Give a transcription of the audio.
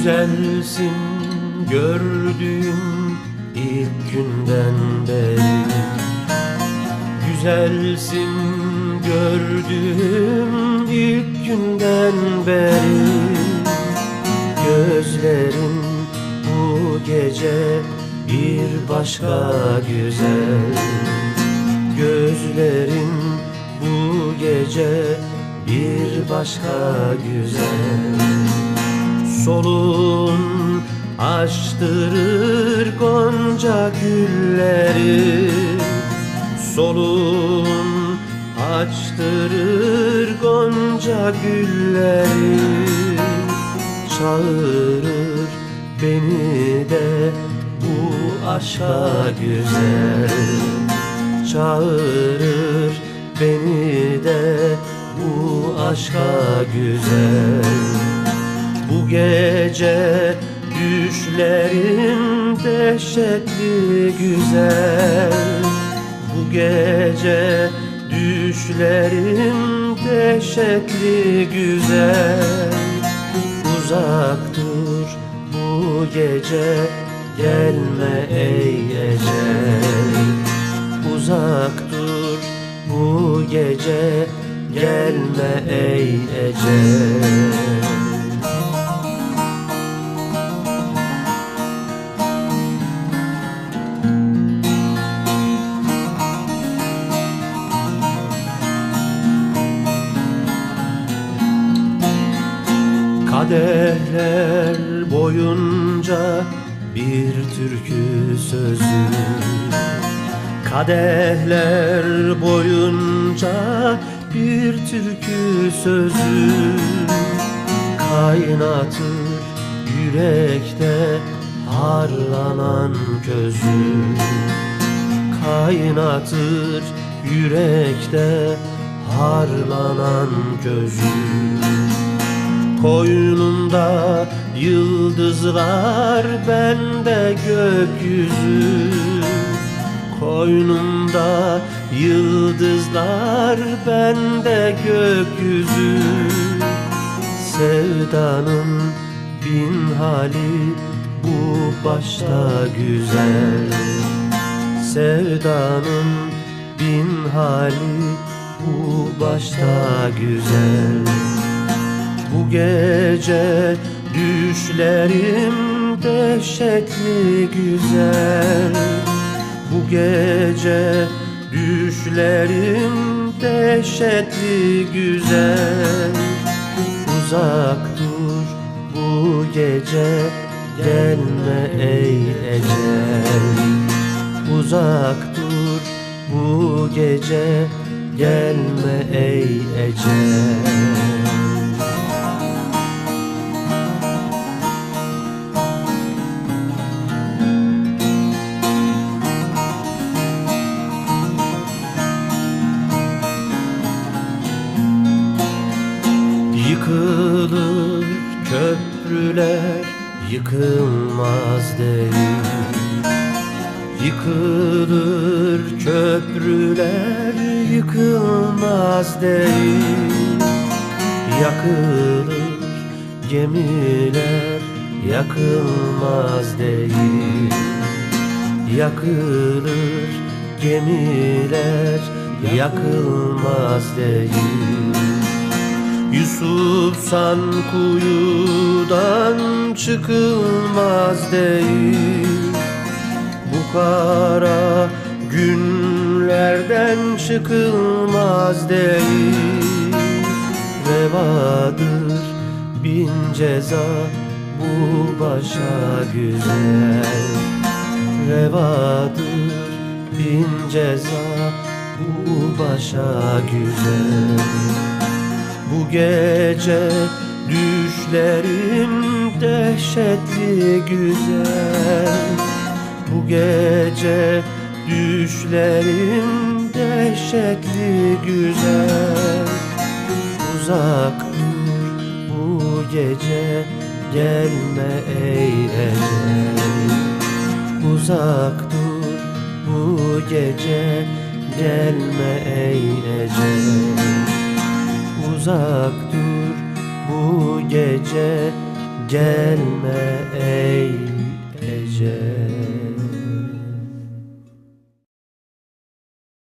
Güzelsin gördüğüm ilk günden beri. Güzelsin gördüğüm ilk günden beri. Gözlerin bu gece bir başka güzel. Gözlerin bu gece bir başka güzel Solun açtırır gonca gülleri. Solun açtırır gonca gülleri. Çağırır beni de bu aşka güzel. Çağırır beni de bu aşka güzel Bu gece düşlerim dehşetli güzel. Bu gece düşlerim dehşetli güzel. Uzak dur bu gece gelme ey ecel. Uzak dur bu gece gelme ey ecel Kadehler boyunca bir türkü sözü. Kadehler boyunca bir türkü sözü. Kaynatır yürekte harlanan közü. Kaynatır yürekte harlanan közü Koynunda yıldızlar bende gökyüzü. Koynumda yıldızlar bende gökyüzü. Sevdanın bin hali bu başta güzel. Sevdanın bin hali bu başta güzel bu gece düşlerim dehşetli güzel. Bu gece düşlerim dehşetli güzel. Uzak dur bu gece gelme ey ecel. Uzak dur bu gece gelme ey ecel Yıkılır köprüler yıkılmaz değil. Yıkılır köprüler yıkılmaz değil. Yakılır gemiler yakılmaz değil. Yakılır gemiler yakılmaz değil Yusuf san kuyudan çıkılmaz değil. Bu kara günlerden çıkılmaz değil. Revadır bin ceza bu başa güzel. Revadır bin ceza bu başa güzel bu gece düşlerim dehşetli güzel. Bu gece düşlerim dehşetli güzel. Uzak dur bu gece gelme ey ecel. Uzak dur bu gece gelme ey ecel uzak dur. Bu gece gelme ey ecel